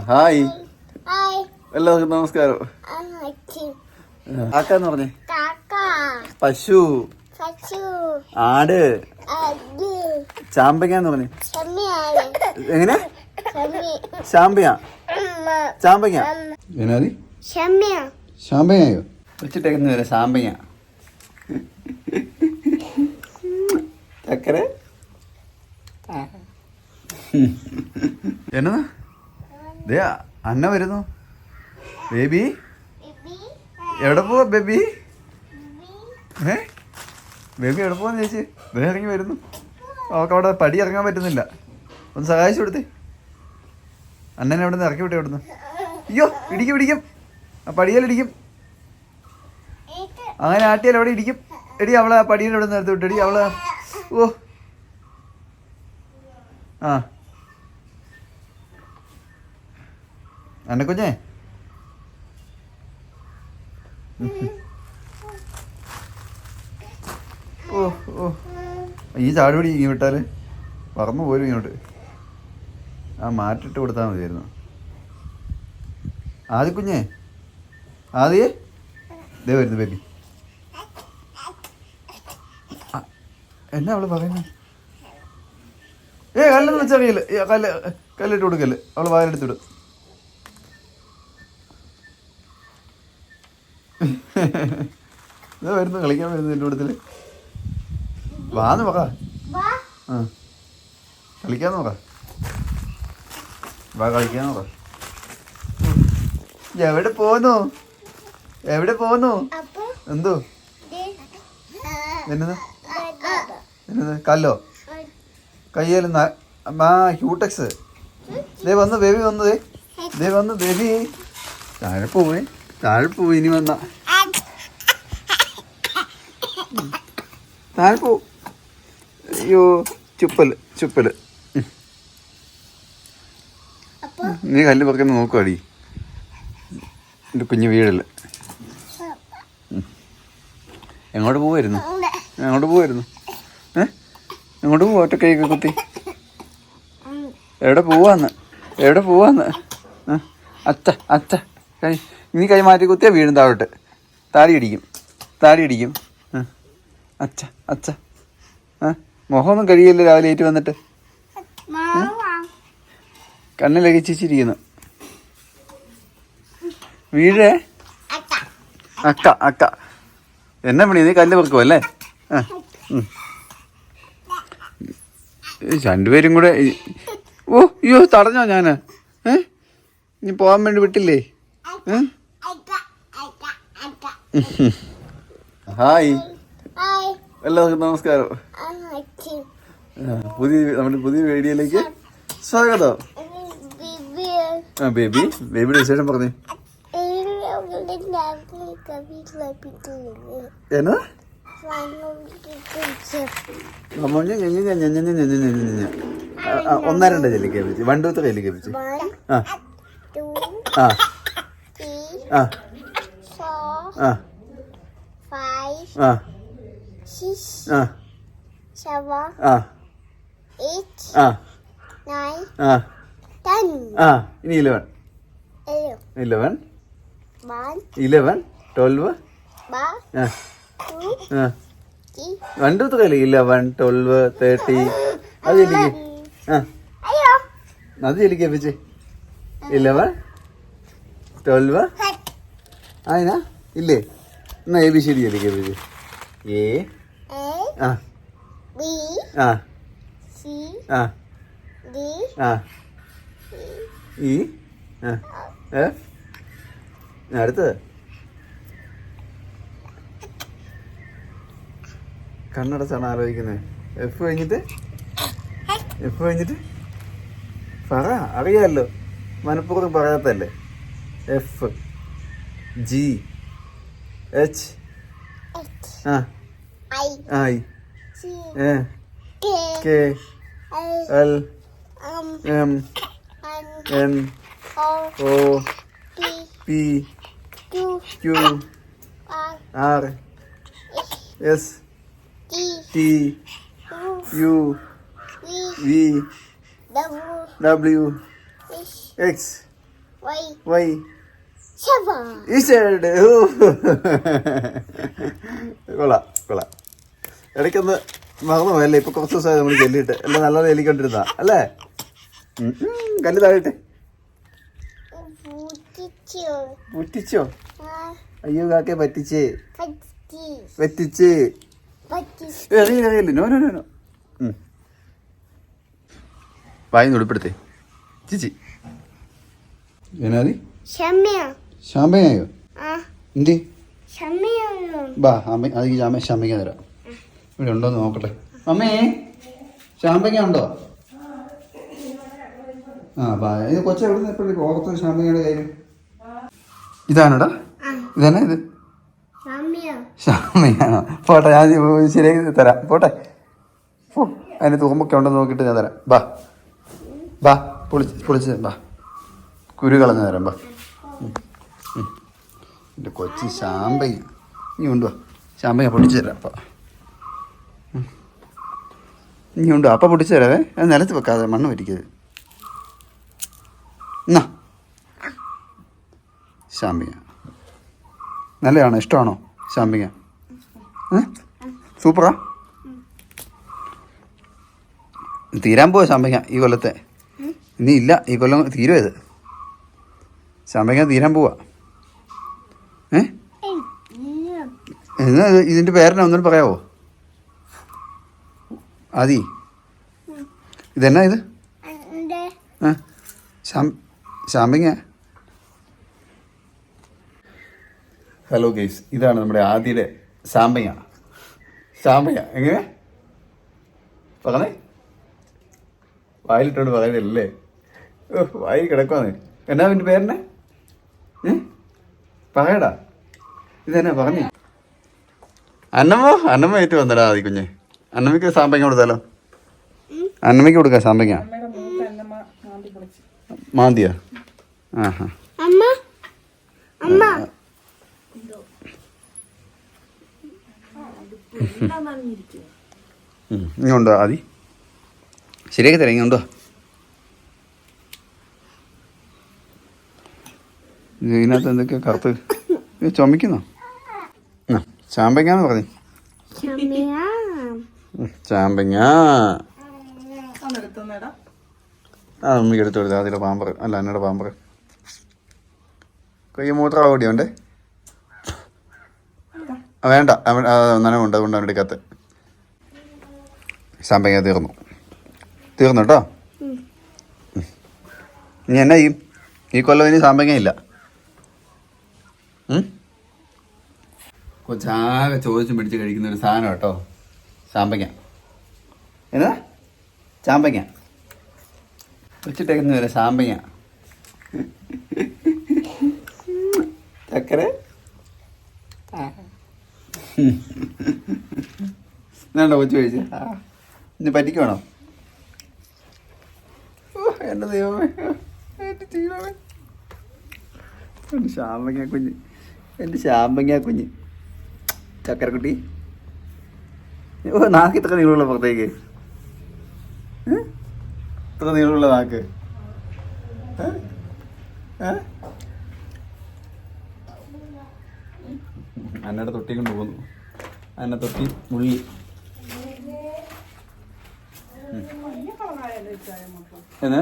Hi എല്ലാവർക്കും നമസ്കാരം കാക്ക എന്ന് പറഞ്ഞേ പശു ആട് ചാമ്പങ്ങ എന്ന് പറഞ്ഞു എങ്ങനെ ചാമ്പങ്ങ ചാമ്പങ്ങ എന്നാതി ചാമ്പങ്ങയോ വെച്ചിട്ടേക്കുന്ന വരെ ചാമ്പങ്ങ ചക്കര എന്നതാ ദേ അന്ന വരുന്നു. ബേബി? എവിടെ പോവാ ബേബി? ഏ? ബേബി എവിടെ പോവാന്ന് ചേച്ചി? ദേ ഇറങ്ങി വരുന്നു. അവൾക്ക് അവിടെ പടി ഇറങ്ങാൻ പറ്റുന്നില്ല. ഒന്ന് സഹായിച്ചു കൊടുത്തേ. അണ്ണനെ അവിടെ നിന്ന് ഇറക്കി വിട്ടേ അവിടുന്ന്. അയ്യോ ഇടിക്കും ഇടിക്കും. ആ പടിയിലിടിക്കും അങ്ങനെ ആട്ടിയാൽ അവിടെ ഇടിക്കും. എടി അവളെ ആ പടിയിൽ അവിടെ നിർത്തി വിട്ടെടി അവളെ. ഓ. ആ. അന്നക്കുഞ്ഞേ ഓ ഓ ഈ ചാടുപടി ഇങ്ങനെ വിട്ടാൽ? പറന്നു പോരും ഇങ്ങോട്ട്. ആ മാറ്റിട്ട് കൊടുത്താൽ മതിയായിരുന്നു. ആദി കുഞ്ഞേ? ആദി? ദേ വരുന്നു ബേബി. എന്നാ അവൾ പറയുന്നത് ഏ കല്ലെന്ന് വെച്ചറിയില്ല കല്ല് കല്ലിട്ട് കൊടുക്കല്ലേ. അവൾ വായിലെടുത്തിടും ഇതാ വരുന്നു കളിക്കാൻ വരുന്നു എന്റെ കൂട്ടത്തിൽ. വാന്ന് നോക്ക. ആ. കളിക്കാൻ നോക്ക. വാ കളിക്കാൻ നോക്ക. എവിടെ പോന്നു? എവിടെ പോന്നു? എന്തോ? എന്നതാ കല്ലോ. കയ്യിൽ ആ ഹ്യൂടെക്സ്. ദേ വന്നു ബേബി വന്നു ദേ. ദേ വന്നു ബേബി. താഴെ പോയി താഴെ പോയി ഇനി വന്ന. താഴെ പോ അയ്യോ ചുപ്പൽ ചുപ്പൽ. നീ കല്ല് പറിക്കുന്ന നോക്കുവാടി. എന്റെ കുഞ്ഞു വീടല്ല? എങ്ങോട്ട് പോവായിരുന്നു? എങ്ങോട്ട് പോവായിരുന്നു? ഏ? എങ്ങോട്ട് പോവാ ഒറ്റക്കൈക്ക് കുത്തി? എവിടെ പോവാന്ന്? എവിടെ പോവാന്ന്? അച്ഛ അച്ഛ കൈ. നീ കൈ മാറ്റി കുത്തിയാ വീഴും താഴോട്ട്. താടി ഇടിക്കും താടി ഇടിക്കും അച്ഛ അച്ഛ. ആ മുഖമൊന്നും കഴിയില്ല രാവിലെ ഏറ്റു വന്നിട്ട്. കണ്ണിലകിച്ചിരിക്കുന്നു വീഴേ? അക്ക. അക്ക എന്നെ പണി നീ കല്ല് വെക്കും അല്ലേ? ആ. രണ്ടുപേരും കൂടെ ഓ അയ്യോ തടഞ്ഞോ ഞാൻ? ഏ? നീ പോകാൻ വേണ്ടി വിട്ടില്ലേ? ഹായ്. എല്ലാവർക്കും നമസ്കാരം. പുതിയ നമ്മുടെ പുതിയ വീഡിയോയിലേക്ക് സ്വാഗതം. ആ ബേബി ബേബിയുടെ വിശേഷം പറഞ്ഞു. എന്നാ? ഒന്നാ കേൾപ്പിച്ച് വൺ ടു കേൾപ്പിച്ച് ആ. ആ. ആ. ആ. ആ. ആ. ആ. 10, ആ. ഇനി ഇലവൻ ഇലവൻ ഇലവൻ ട്വൽവ് ആ. ആ. വൺ ടു ത്രീ അല്ലേ ഇലവൻ ട്വൽവ് തേർട്ടി അത് ചെല്ലിക്ക് ആ. അത് ചെല്ലിക്ക് വെച്ച് ഇലവൻ ട്വൽവ് അതിനാ ഇല്ലേ? എന്നാ എ ബി ശരി ചെല്ലിക്ക് വെച്ച് എ ആ. ആ. ആ. ആ. ഇ. ആ. എഫ്. അടുത്തത്. കണ്ണടച്ചാണ് ആലോചിക്കുന്നത്. എഫ് കഴിഞ്ഞിട്ട്? എഫ് കഴിഞ്ഞിട്ട്? പറ അറിയാമല്ലോ മനഃപൂർവം പറയാത്തല്ലേ എഫ്. ജി. എച്ച്. ആ. I A K L M N O P Q R S T U V W X Y ഓ. കൊള്ളാം കൊള്ളാം. ഇടയ്ക്കൊന്ന് മറന്നു പോയല്ലേ ഇപ്പൊ കുറച്ച് ദിവസമായി നമ്മൾ ചെല്ലിട്ട് അല്ല നല്ലത് എലിക്കൊണ്ടിരുന്ന അല്ലേ? കല്ല് താഴട്ടെ പുറ്റിച്ചോ അയ്യോ കാക്കെ പറ്റിച്ചേ. പറ്റി പറ്റിച്ച്. പറ്റി അറിയില്ല അറിയില്ല നോ നോ നോ നോ. ഉം. വായി നുടിപ്പെടുത്തേ ചിച്ചി എന്നാതി ആ. എന്തി? ബാ അമ്മ അത് ഈ ശാമ്പ തരാം. ഇവിടെ ഉണ്ടോ നോക്കട്ടെ. അമ്മേ ശാമ്പങ്ങ ഉണ്ടോ? ആ ബാ ഇത് കൊച്ചു എവിടെ നിന്ന് എപ്പോഴും ഓർത്ത ശാമ്പങ്ങയുടെ കാര്യം? ഇതാണോടാ? ഇതന്നെ ഇത്? ശാമ്പങ്ങയാണോ പോട്ടെ ഞാൻ ശരിയാക്കി തരാം. പോട്ടെ. ഓ അതിന് തൂമ്പൊക്കെ ഉണ്ടെന്ന് നോക്കിയിട്ട് ഞാൻ തരാം. ബാ ബാ പൊളിച്ച് പൊളിച്ച് ബാ. കുരു കളഞ്ഞ് തരാം ബാ. എന്റെ കൊച്ചി ശാമ്പങ്ങ നീ കൊണ്ടുവാ. ശാമ്പങ്ങ പൊളിച്ച് തരാം അപ്പം നീ ഉണ്ട് അപ്പം പൊടിച്ചു തരാവേ. അത് നിലത്ത് വെക്കാതെ മണ്ണ് പറ്റിക്കരുത് എന്നാ. ശാമ്പിക നല്ലതാണോ. ഇഷ്ടമാണോ? ശാമ്പിക? സൂപ്പറാ? തീരാൻ പോയ ശാമ്പിക ഈ കൊല്ലത്തെ? ഇനി ഇല്ല. ഈ കൊല്ലം തീരുവ ഇത്? ശാമ്പങ്ങ തീരാൻ പോവാ. ഏ? എന്നാ ഇത് ഇതിന്റെ പേരെന്നാ? ഒന്നും പറയാവോ? ആദി. ഇതെന്നാ ഇത്? ശാമ്പിങ്ങ. ഹലോ ഗെയ്സ് ഇതാണ് നമ്മുടെ ആദ്യയുടെ ശാമ്പയ്യ ശാമ്പയ്യ എങ്ങനെ? പറഞ്ഞേ? വായിലിട്ടോണ്ട് പറയുന്നില്ലേ ഓ വായിൽ കിടക്കുവാന്ന്. എന്നാ അവന്റെ പേരെന്നെ? ഏ? പറയടാ. ഇതെന്നാ പറഞ്ഞേ? അന്നമ്മോ അന്നമ്മ ഏറ്റു വന്നടാ ആദ്യ കുഞ്ഞ്. അന്നമ്മയ്ക്ക് സാമ്പങ്ങ കൊടുത്താലോ? അന്നമ്മയ്ക്ക് കൊടുക്കാം സാമ്പങ്ങ മാന്തിയാ? ആഹാ. അമ്മ? അമ്മ? ഉം. ഇങ്ങ് കൊണ്ടുവാ ആദി? ശരിയാക്കി തരാം ഇങ്ങോട്ടോ ഇതിനകത്ത് എന്തൊക്കെയാ കറുത്ത്? ചുമക്കുന്നോ ആ ചാമ്പങ്ങാന്ന് പറഞ്ഞു. ചാമ്പങ്ങ. ആ എടുത്തു കൊടുത്തു അതിലെ പാമ്പർ അല്ല എന്നോട് പാമ്പർ കൈ മൂത്ര ഓടിയുണ്ട് ആ, വേണ്ട. അവൻ നനവുണ്ട്. അതുകൊണ്ട് അവൻ എടുക്കാത്ത ചാമ്പങ്ങ തീർന്നു. തീർന്നു കേട്ടോ? ഇനി എന്നാ ചെയ്യും ഈ കൊല്ലം ഇനി സാമ്പങ്ങ ഇല്ല. ഉം? കൊച്ചാകെ ചോദിച്ചും പിടിച്ച് കഴിക്കുന്ന ഒരു സാധനം കേട്ടോ. ചാമ്പങ്ങ എന്നാ ചാമ്പയ്ക്ക. വെച്ചിട്ടേക്കുന്ന വരെ ചാമ്പയ്ക്ക. ചക്കര? എന്നാണ്ടോ കൊച്ചു കഴിച്ച? ഇനി പറ്റിക്കണോ എന്റെ ദൈവമേ. എന്റെ ദൈവമേ എന്റെ ശാമ്പങ്ങ കുഞ്ഞ്. എന്റെ ശാമ്പങ്ങ കുഞ്ഞ്. ചക്കരക്കുട്ടി. ഓ നാക്ക് ഇത്ര നീളമുള്ള പുറത്തേക്ക്? ഇത്ര നീളമുള്ള നാക്ക്? അന്നയുടെ തൊട്ടി കൊണ്ട് പോകുന്നു. അന്ന തൊട്ടി മുള്ളി. എന്നാ